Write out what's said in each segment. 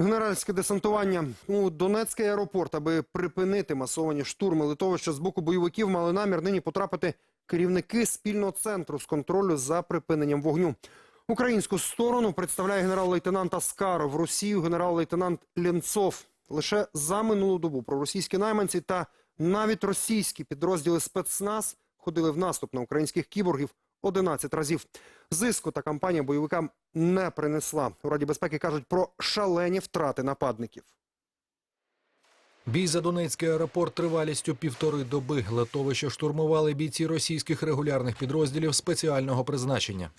Генеральське десантування у Донецький аеропорт, аби припинити масовані штурми литовища з боку бойовиків, мали намір нині потрапити керівники спільного центру з контролю за припиненням вогню. Українську сторону представляє генерал-лейтенант Аскаров, Росію генерал-лейтенант Лєнцов. Лише за минулу добу проросійські найманці та навіть російські підрозділи спецназ ходили в наступ на українських кіборгів 11 разів. Зиску та кампанія бойовикам не принесла. У Раді безпеки кажуть про шалені втрати нападників. Бій за Донецький аеропорт тривалістю півтори доби. Литовище штурмували бійці російських регулярних підрозділів спеціального призначення.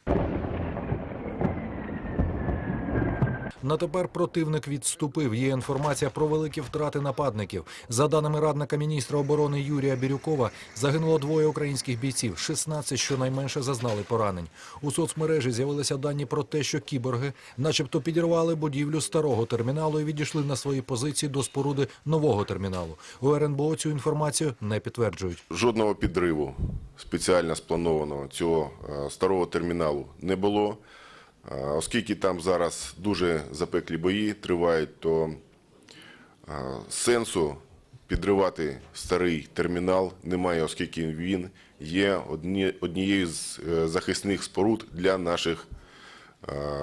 На тепер противник відступив. Є інформація про великі втрати нападників. За даними радника міністра оборони Юрія Бірюкова, загинуло двоє українських бійців. 16 щонайменше зазнали поранень. У соцмережі з'явилися дані про те, що кіборги, начебто, підірвали будівлю старого терміналу і відійшли на свої позиції до споруди нового терміналу. У РНБО цю інформацію не підтверджують. Жодного підриву спеціально спланованого цього е, старого терміналу не було. Оскільки там зараз дуже запеклі бої тривають, то сенсу підривати старий термінал немає, оскільки він є однією з е, захисних споруд для наших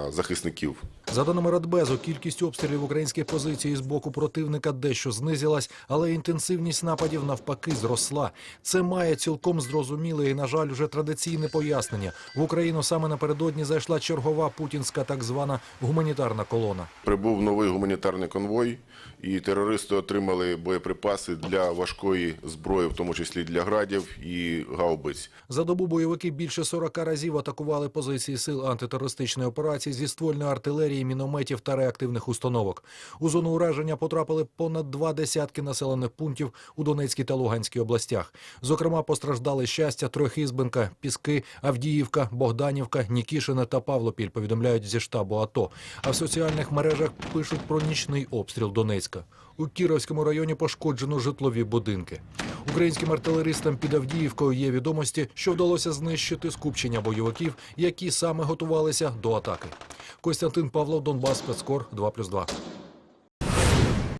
захисників. За даними Радбезу, кількість обстрілів українських позицій з боку противника дещо знизилась, але інтенсивність нападів навпаки зросла. Це має цілком зрозуміле і, на жаль, вже традиційне пояснення. В Україну саме напередодні зайшла чергова путінська так звана гуманітарна колона. Прибув новий гуманітарний конвой, і терористи отримали боєприпаси для важкої зброї, в тому числі для градів і гаубиць. За добу бойовики більше 40 разів атакували позиції сил антитерористичної операції зі ствольної артилерії, мінометів та реактивних установок. У зону ураження потрапили понад два десятки населених пунктів у Донецькій та Луганській областях. Зокрема, постраждали щастя, Трохізбенка, Піски, Авдіївка, Богданівка, Нікішине та Павлопіль. Повідомляють зі штабу АТО. А в соціальних мережах пишуть про нічний обстріл Донецька. У Кіровському районі пошкоджено житлові будинки. Українським артилеристам під Авдіївкою є відомості, що вдалося знищити скупчення бойовиків, які саме готувалися до атаки. Костянтин Павлов, Донбас, спецкор 2+,2.